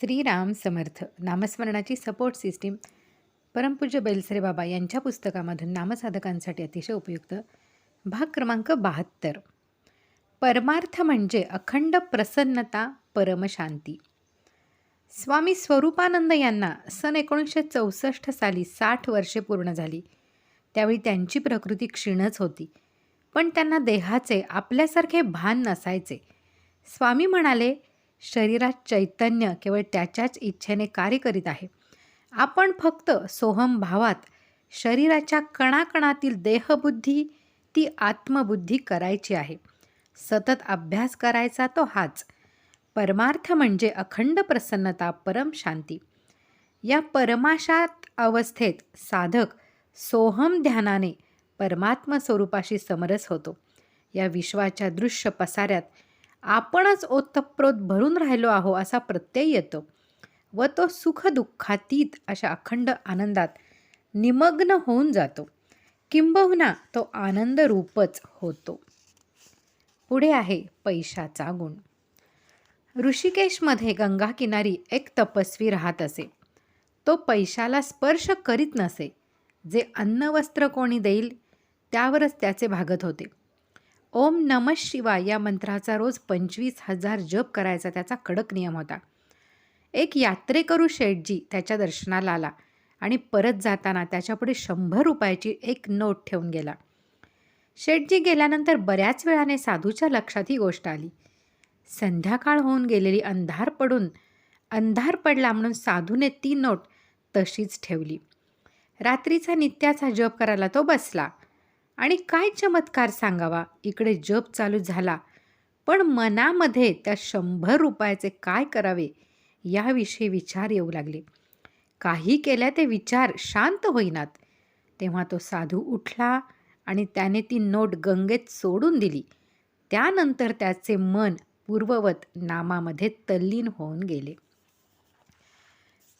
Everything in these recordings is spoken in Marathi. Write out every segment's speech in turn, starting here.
श्रीराम समर्थ नामस्मरणाची सपोर्ट सिस्टीम परमपूज्य बेलसरे बाबा यांच्या पुस्तकामधून नामसाधकांसाठी अतिशय उपयुक्त. भाग क्रमांक बहात्तर. परमार्थ म्हणजे अखंड प्रसन्नता परमशांती स्वामी स्वरूपानंद यांना सन एकोणीसशे चौसष्ट साली साठ वर्षे पूर्ण झाली. त्यावेळी त्यांची प्रकृती क्षीणच होती. पण त्यांना देहाचे आपल्यासारखे भान नसायचे. स्वामी म्हणाले शरीरात चैतन्य केवळ त्याच्याच इच्छेने कार्य करीत आहे. आपण फक्त सोहम भावात शरीराच्या कणाकणातील देहबुद्धी ती आत्मबुद्धी करायची आहे. सतत अभ्यास करायचा तो हाच. परमार्थ म्हणजे अखंड प्रसन्नता परम शांती. या परमाशात अवस्थेत साधक सोहम ध्यानाने परमात्म स्वरूपाशी समरस होतो. या विश्वाच्या दृश्य पसाऱ्यात आपणच ओतप्रोत भरून राहिलो आहो असा प्रत्यय येतो व तो सुखदुःखातीत अशा अखंड आनंदात निमग्न होऊन जातो. किंबहुना तो आनंद रूपच होतो. पुढे आहे पैशाचा गुण. ऋषिकेशमध्ये गंगा किनारी एक तपस्वी राहत असे. तो पैशाला स्पर्श करीत नसे. जे अन्न वस्त्र कोणी देईल त्यावरच त्याचे भागत होते. ओम नम शिवाय या मंत्राचा रोज पंचवीस हजार जप करायचा त्याचा कडक नियम होता. एक यात्रेकरू शेठजी त्याच्या दर्शनाला आला आणि परत जाताना त्याच्यापुढे शंभर रुपयाची एक नोट ठेवून गेला. शेठजी गेल्यानंतर बऱ्याच वेळाने साधूच्या लक्षात ही गोष्ट आली. संध्याकाळ होऊन गेलेली अंधार पडून अंधार पडला म्हणून साधूने ती नोट तशीच ठेवली. रात्रीचा नित्याचा जप करायला तो बसला. आणि काय चमत्कार सांगावा? इकडे जप चालू झाला. पण मनामध्ये त्या शंभर रुपयाचे काय करावे? याविषयी विचार येऊ लागले. काही केल्या ते विचार शांत होईनात. तेव्हा तो साधू उठला आणि त्याने ती नोट गंगेत सोडून दिली. त्यानंतर त्याचे मन पूर्ववत नामामध्ये तल्लीन होऊन गेले.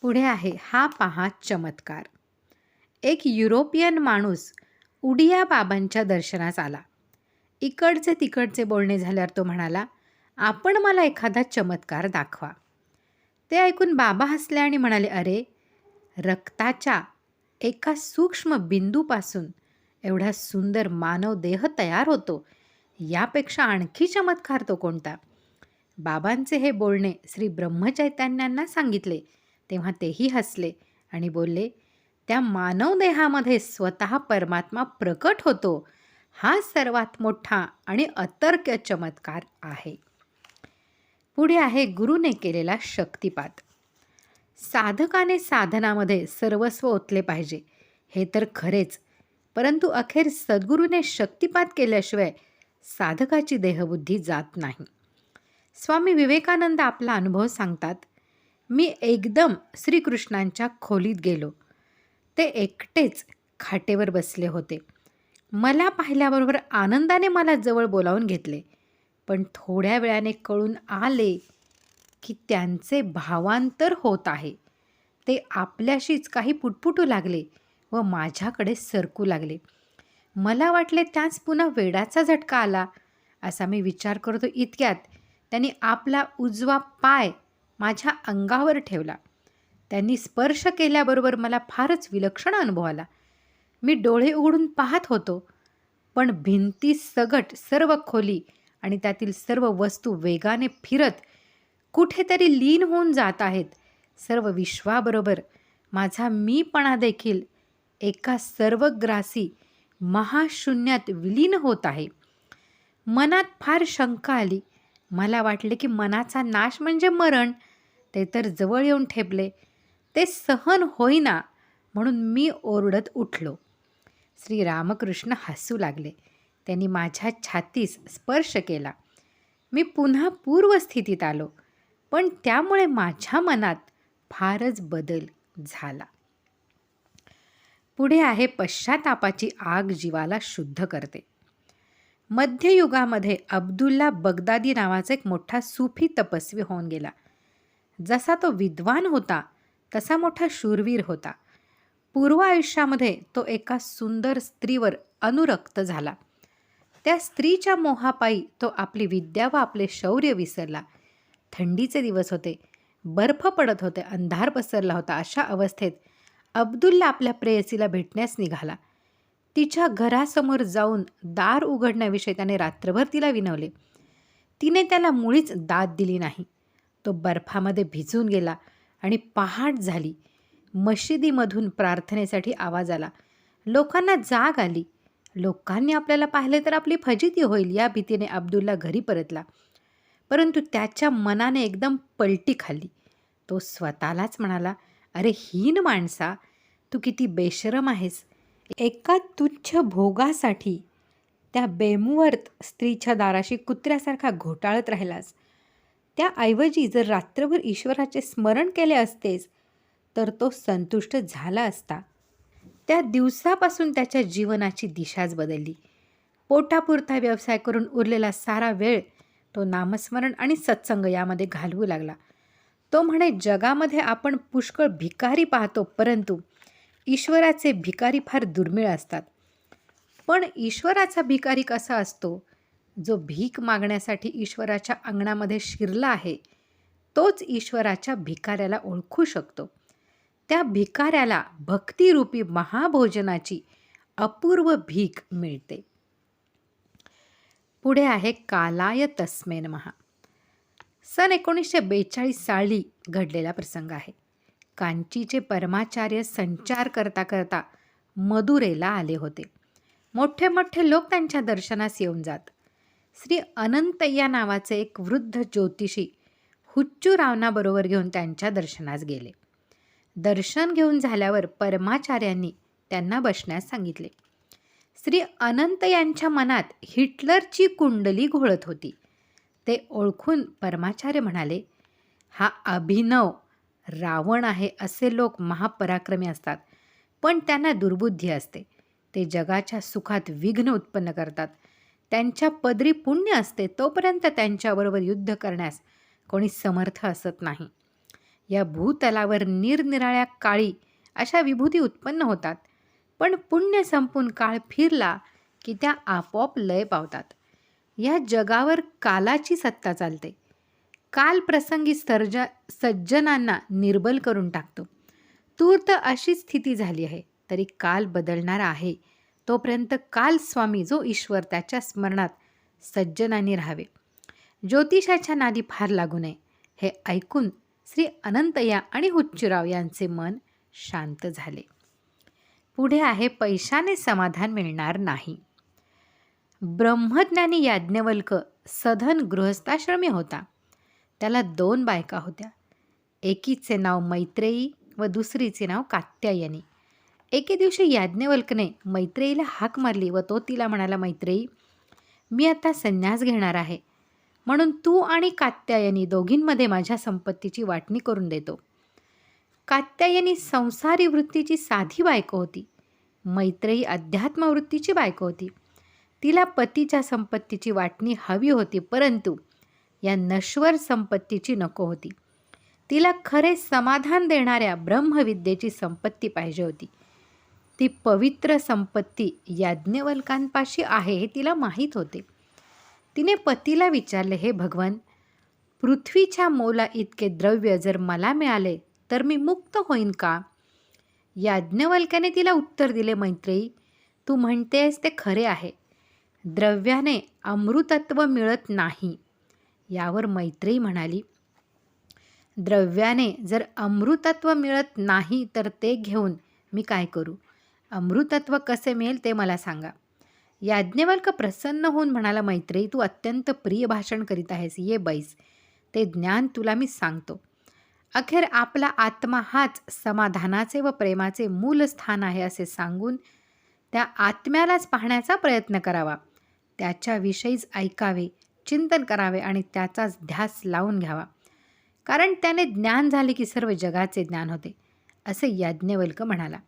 पुढे आहे हा पहा चमत्कार. एक युरोपियन माणूस उडिया बाबांच्या दर्शनास आला. इकडचे तिकडचे बोलणे झाल्यावर तो म्हणाला आपण मला एखादा चमत्कार दाखवा. ते ऐकून बाबा हसले आणि म्हणाले अरे रक्ताच्या एका सूक्ष्म बिंदूपासून एवढा सुंदर मानव देह तयार होतो. यापेक्षा आणखी चमत्कार तो कोणता? बाबांचे हे बोलणे श्री ब्रह्मचैतन्यांना सांगितले तेव्हा तेही हसले आणि बोलले त्या मानव देहामध्ये स्वतः परमात्मा प्रकट होतो हा सर्वात मोठा आणि अतर्क्य चमत्कार आहे. पुढे आहे गुरुने केलेला शक्तिपात साधकाने साधनामध्ये सर्वस्व ओतले पाहिजे हे तर खरेच परंतु अखेर सद्गुरूने शक्तिपात केल्याशिवाय साधकाची देहबुद्धी जात नाही. स्वामी विवेकानंद आपला अनुभव सांगतात मी एकदम श्रीकृष्णांच्या खोलीत गेलो. ते एकटेच खाटेवर बसले होते. मला पाहिल्याबरोबर आनंदाने मला जवळ बोलावून घेतले. पण थोड्या वेळाने कळून आले की त्यांचे भावांतर होत आहे. ते आपल्याशीच काही पुटपुटू लागले व माझ्याकडे सरकू लागले. मला वाटले त्याच पुन्हा वेडाचा झटका आला असा मी विचार करतो इतक्यात त्यांनी आपला उजवा पाय माझ्या अंगावर ठेवला. त्यांनी स्पर्श केल्याबरोबर मला फारच विलक्षण अनुभव आला. मी डोळे उघडून पाहत होतो पण भिंती सगट सर्व खोली आणि त्यातील सर्व वस्तू वेगाने फिरत कुठेतरी लीन होऊन जात आहेत. सर्व विश्वाबरोबर माझा मीपणा देखील एका सर्वग्रासी महाशून्यात विलीन होत आहे. मनात फार शंका आली. मला वाटले की मनाचा नाश म्हणजे मरण. ते तर जवळ येऊन ठेपले. ते सहन होईना म्हणून मी ओरडत उठलो. श्री रामकृष्ण हसू लागले. त्यांनी माझ्या छातीस स्पर्श केला. मी पुन्हा पूर्वस्थितीत आलो पण त्यामुळे माझ्या मनात फारच बदल झाला. पुढे आहे पश्चातापाची आग जीवाला शुद्ध करते. मध्ययुगामध्ये अब्दुल्ला बगदादी नावाचा एक मोठा सुफी तपस्वी होऊन गेला. जसा तो विद्वान होता तसा मोठा शूरवीर होता. पूर्व आयुष्यामध्ये तो एका सुंदर स्त्रीवर अनुरक्त झाला. त्या स्त्रीच्या मोहापायी तो आपली विद्या व आपले शौर्य विसरला. थंडीचे दिवस होते. बर्फ पडत होते. अंधार पसरला होता. अशा अवस्थेत अब्दुल्ला आपल्या प्रेयसीला भेटण्यास निघाला. तिच्या घरासमोर जाऊन दार उघडण्याविषयी त्याने रात्रभर तिला विनवले. तिने त्याला मुळीच दाद दिली नाही. तो बर्फामध्ये भिजून गेला. आणि पहाट झाली. मशिदीमधून प्रार्थनेसाठी आवाज आला. लोकांना जाग आली. लोकांनी आपल्याला पाहिले तर आपली फजिती होईल या भीतीने अब्दुल्ला घरी परतला. परंतु त्याच्या मनाने एकदम पलटी खाल्ली. तो स्वतःलाच म्हणाला अरे हीन माणसा तू किती बेशरम आहेस. एका तुच्छ भोगासाठी त्या बेमुवर्त स्त्रीच्या दाराशी कुत्र्यासारखा घोटाळत राहिलास. त्याऐवजी जर रात्रभर ईश्वराचे स्मरण केले असतेस तर तो संतुष्ट झाला असता. त्या दिवसापासून त्याच्या जीवनाची दिशाच बदलली. पोटापुरता व्यवसाय करून उरलेला सारा वेळ तो नामस्मरण आणि सत्संग यामध्ये घालवू लागला. तो म्हणे जगामध्ये आपण पुष्कळ भिकारी पाहतो परंतु ईश्वराचे भिकारी फार दुर्मिळ असतात. पण ईश्वराचा भिकारी कसा असतो? जो भीक मागण्यासाठी ईश्वराच्या अंगणामध्ये शिरला आहे तोच ईश्वराच्या भिकाऱ्याला ओळखू शकतो. त्या भिकाऱ्याला भक्तिरूपी महाभोजनाची अपूर्व भीक मिळते. पुढे आहे कालाय तस्मेन महा सन एकोणीसशे बेचाळीस साली घडलेला प्रसंग आहे. कांचीचे परमाचार्य संचार करता करता मदुरेला आले होते. मोठे मोठे लोक त्यांच्या दर्शनास येऊन जात. श्री अनंतय्या नावाचे एक वृद्ध ज्योतिषी हुच्चू रावणाबरोबर घेऊन त्यांच्या दर्शनास गेले. दर्शन घेऊन झाल्यावर परमाचार्यांनी त्यांना बसण्यास सांगितले. श्री अनंत यांच्या मनात हिटलरची कुंडली घोळत होती. ते ओळखून परमाचार्य म्हणाले हा अभिनव रावण आहे असे लोक महापराक्रमी असतात पण त्यांना दुर्बुद्धी असते. ते जगाच्या सुखात विघ्न उत्पन्न करतात. त्यांच्या पदरी पुण्य असते तोपर्यंत त्यांच्याबरोबर युद्ध करण्यास कोणी समर्थ असत नाही. या भूतलावर निरनिराळ्या काळी अशा विभूती उत्पन्न होतात पण पुण्य संपून काळ फिरला की त्या आपोआप लय पावतात. या जगावर कालाची सत्ता चालते. काल प्रसंगी सर्ज सज्जनांना निर्बल करून टाकतो. तूर्त अशी स्थिती झाली आहे तरी काल बदलणार आहे. तोपर्यंत काल स्वामी जो ईश्वर त्याच्या स्मरणात सज्जनाने राहावे. ज्योतिषाच्या नादी फार लागू नये हे ऐकून श्री अनंतया आणि हुच्चूराव यांचे मन शांत झाले. पुढे आहे पैशाने समाधान मिळणार नाही. ब्रह्मज्ञानी याज्ञवल्क सधन गृहस्थाश्रमी होता. त्याला दोन बायका होत्या. एकीचे नाव मैत्रेयी व दुसरीचे नाव कात्यायनी. एके दिवशी याज्ञवल्कने मैत्रेयीला हाक मारली व तो तिला म्हणाला मैत्रेयी मी आता संन्यास घेणार आहे. म्हणून तू आणि कात्यायनी दोघींमध्ये माझ्या संपत्तीची वाटणी करून देतो. कात्यायनी संसारी वृत्तीची साधी बायको होती. मैत्रेयी अध्यात्मवृत्तीची बायको होती. तिला पतीच्या संपत्तीची वाटणी हवी होती परंतु या नश्वर संपत्तीची नको होती. तिला खरे समाधान देणाऱ्या ब्रह्मविद्येची संपत्ती पाहिजे होती. ती पवित्र संपत्ती याज्ञवल्कांपाशी आहे हे तिला माहीत होते. तिने पतीला विचारले हे भगवान पृथ्वीच्या मोला इतके द्रव्य जर मला मिळाले तर मी मुक्त होईन का? याज्ञवल्क्याने तिला उत्तर दिले मैत्रेयी तू म्हणतेस ते खरे आहे. द्रव्याने अमृतत्व मिळत नाही. यावर मैत्रेयी म्हणाली द्रव्याने जर अमृतत्व मिळत नाही तर ते घेऊन मी काय करू? अमृतत्व कसे मिळेल ते मला सांगा. याज्ञवल्क प्रसन्न होऊन म्हणाला मैत्रेयी तू अत्यंत प्रिय भाषण करीत आहेस. ये बैस. ते ज्ञान तुला मी सांगतो. अखेर आपला आत्मा हाच समाधानाचे व प्रेमाचे मूल स्थान आहे असे सांगून त्या आत्म्यालाच पाहण्याचा प्रयत्न करावा. त्याच्याविषयीच ऐकावे चिंतन करावे आणि त्याचाच ध्यास लावून घ्यावा. कारण त्याने ज्ञान झाले की सर्व जगाचे ज्ञान होते. असे याज्ञवल्क म्हणाला.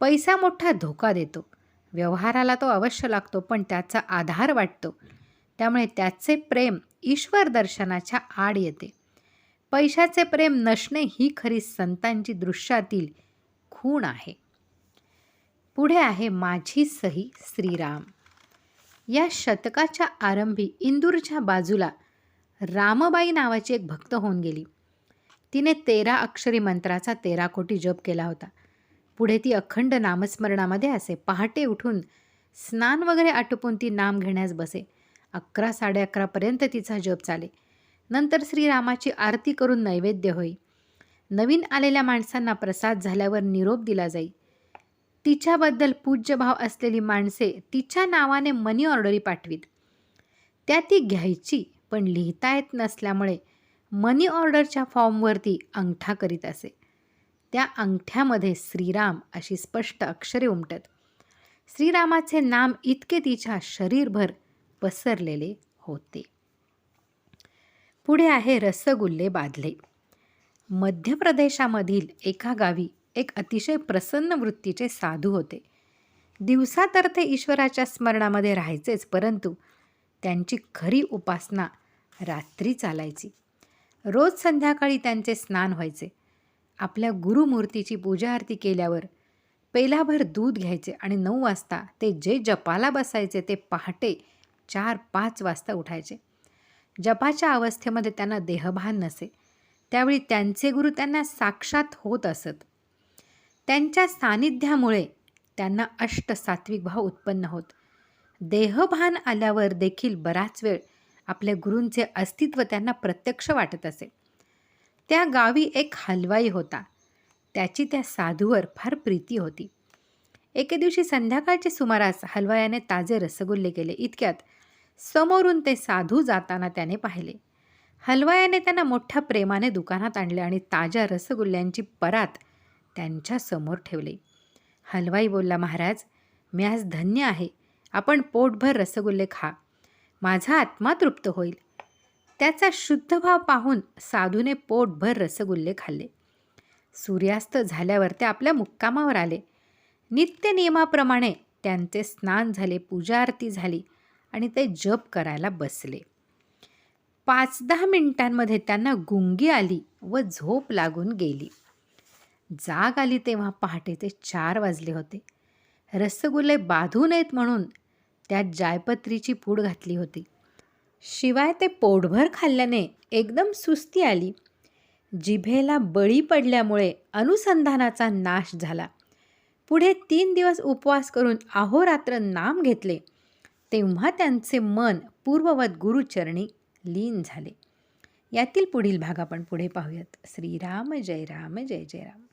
पैसा मोठा धोका देतो. व्यवहाराला तो अवश्य लागतो पण त्याचा आधार वाटतो. त्यामुळे त्याचे प्रेम ईश्वर दर्शनाच्या आड येते. पैशाचे प्रेम नसणे ही खरी संतांची दृश्यातील खूण आहे. पुढे आहे माझी सही श्रीराम. या शतकाच्या आरंभी इंदूरच्या बाजूला रामबाई नावाची एक भक्त होऊन गेली. तिने तेरा अक्षरी मंत्राचा तेरा कोटी जप केला होता. पुढे ती अखंड नामस्मरणामध्ये असे पहाटे उठून स्नान वगैरे आटोपून ती नाम घेण्यास बसे. अकरा साडे अकरापर्यंत तिचा जप चाले. नंतर श्रीरामाची आरती करून नैवेद्य होई. नवीन आलेल्या माणसांना प्रसाद झाल्यावर निरोप दिला जाई. तिच्याबद्दल पूज्यभाव असलेली माणसे तिच्या नावाने मनी ऑर्डरी पाठवीत. त्या ती घ्यायची पण लिहिता येत नसल्यामुळे मनी ऑर्डरच्या फॉर्मवरती अंगठा करीत असे. त्या अंगठ्यामध्ये श्रीराम अशी स्पष्ट अक्षरे उमटत. श्रीरामाचे नाम इतके तिच्या शरीरभर पसरलेले होते. पुढे आहे रसगुल्ले बाधले मध्य प्रदेशामधील एका गावी एक अतिशय प्रसन्न वृत्तीचे साधू होते. दिवसा तर ते ईश्वराच्या स्मरणामध्ये राहायचेच परंतु त्यांची खरी उपासना रात्री चालायची. रोज संध्याकाळी त्यांचे स्नान व्हायचे. आपल्या गुरुमूर्तीची पूजा आरती केल्यावर पेलाभर दूध घ्यायचे आणि नऊ वाजता ते जे जपाला बसायचे ते पहाटे चार पाच वाजता उठायचे. जपाच्या अवस्थेमध्ये त्यांना देहभान नसे. त्यावेळी त्यांचे गुरु त्यांना साक्षात होत असत. त्यांच्या सानिध्यामुळे त्यांना अष्ट सात्विक भाव उत्पन्न होत. देहभान आल्यावर देखील बराच वेळ आपल्या गुरूंचे अस्तित्व त्यांना प्रत्यक्ष वाटत असे. त्या गावी एक हलवाई होता. त्याची त्या साधूवर फार प्रीती होती. एके दिवशी संध्याकाळच्या सुमारास हलवायाने ताजे रसगुल्ले केले. इतक्यात समोरून ते साधू जाताना त्याने पाहिले. हलवायाने त्यांना मोठ्या प्रेमाने दुकानात आणले आणि ताज्या रसगुल्ल्यांची परात त्यांच्यासमोर ठेवले. हलवाई बोलला महाराज मी आज धन्य आहे. आपण पोटभर रसगुल्ले खा. माझा आत्मा तृप्त होईल. त्याचा शुद्ध भाव पाहून साधूने पोटभर रसगुल्ले खाल्ले. सूर्यास्त झाल्यावर ते आपल्या मुक्कामावर आले. नित्य नियमाप्रमाणे त्यांचे स्नान झाले पूजा आरती झाली आणि ते जप करायला बसले. पाच दहा मिनिटांमध्ये त्यांना गुंगी आली व झोप लागून गेली. जाग आली तेव्हा पहाटेचे चार वाजले होते. रसगुल्ले बाधू नयेत म्हणून त्यात जायपत्रीची पूड घातली होती. शिवाय ते पोटभर खाल्ल्याने एकदम सुस्ती आली. जिभेला बळी पडल्यामुळे अनुसंधानाचा नाश झाला. पुढे तीन दिवस उपवास करून अहोरात्र नाम घेतले. तेव्हा त्यांचे मन पूर्ववत गुरुचरणी लीन झाले. यातील पुढील भाग आपण पुढे पाहूयात. श्रीराम जय राम जय जय राम.